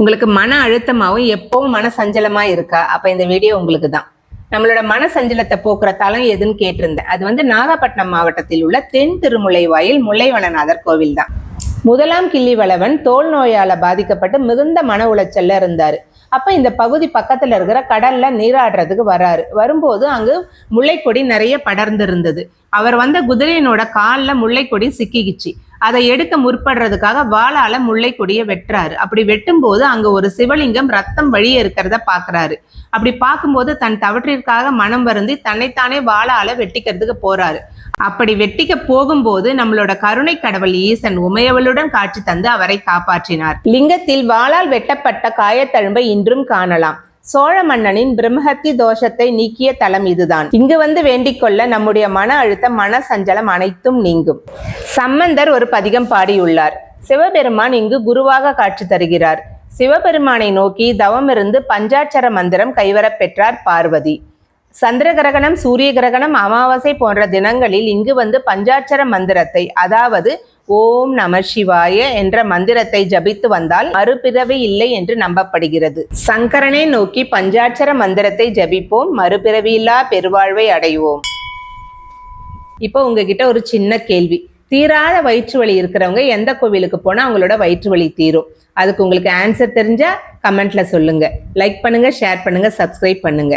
உங்களுக்கு மன அழுத்தமாகவும் எப்பவும் மன சஞ்சலமா இருக்கா? அப்ப இந்த வீடியோ உங்களுக்கு தான் நம்மளோட மன சஞ்சலத்தை போக்குற தலம் எதுன்னு கேட்டிருந்தேன். அது வந்து நாகப்பட்டினம் மாவட்டத்தில் உள்ள தென் திருமுல்லைவாயில் முல்லைவனநாதர் கோவில் தான் முதலாம் கிள்ளிவளவன் தோல் நோயால பாதிக்கப்பட்டு மிகுந்த மன உளைச்சல்ல இருந்தாரு. அப்ப இந்த பகுதி பக்கத்துல இருக்கிற கடல்ல நீராடுறதுக்கு வராரு. வரும்போது அங்கு முல்லைக்கொடி நிறைய படர்ந்து இருந்தது அவர் வந்த குதிரையினோட காலில் முல்லைக்கொடி சிக்கிக்கிச்சு. அதை எடுக்க முற்படுறதுக்காக வாளால முல்லைக்கொடியை வெட்டுறாரு. அப்படி வெட்டும்போது அங்க ஒரு சிவலிங்கம் ரத்தம் வழியே இருக்கிறத பாக்குறாரு. அப்படி பார்க்கும்போது தன் தவற்றிற்காக மனம் வருந்தி தன்னைத்தானே வாளால வெட்டிக்கிறதுக்கு போறாரு. அப்படி வெட்டிக்க போகும்போது நம்மளோட கருணை கடவுள் ஈசன் உமையவளுடன் காட்சி தந்து அவரை காப்பாற்றினார். லிங்கத்தில் வாளால் வெட்டப்பட்ட காயத்தழும்பை இன்றும் காணலாம். சோழ மன்னனின் பிரம்மஹத்தி தோஷத்தை நீக்கிய தலம் இதுதான். இங்கு வந்து வேண்டிக் கொள்ள நம்முடைய மன அழுத்தம் மன சஞ்சலம் அனைத்தும் நீங்கும். சம்பந்தர் ஒரு பதிகம் பாடியுள்ளார். சிவபெருமான் இங்கு குருவாக காட்சி தருகிறார். சிவபெருமானை நோக்கி தவமிருந்து பஞ்சாட்சர மந்திரம் கைவரப் பெற்றார் பார்வதி. சந்திர கிரகணம் சூரிய கிரகணம் அமாவாசை போன்ற தினங்களில் இங்கு வந்து பஞ்சாட்சர மந்திரத்தை அதாவது ஓம் நம சிவாய என்ற மந்திரத்தை ஜபித்து வந்தால் மறுபிறவி இல்லை என்று நம்பப்படுகிறது. சங்கரனை நோக்கி பஞ்சாட்சர மந்திரத்தை ஜபிப்போம் மறுபிறவியில்லா பெருவாழ்வை அடைவோம். இப்போ உங்ககிட்ட ஒரு சின்ன கேள்வி. தீராத வயிற்று வலி இருக்கிறவங்க எந்த கோவிலுக்கு போனா அவங்களோட வயிற்று வலி தீரும். அதுக்கு உங்களுக்கு ஆன்சர் தெரிஞ்சா கமெண்ட்ல சொல்லுங்க. லைக் பண்ணுங்க ஷேர் பண்ணுங்க சப்ஸ்கிரைப் பண்ணுங்க.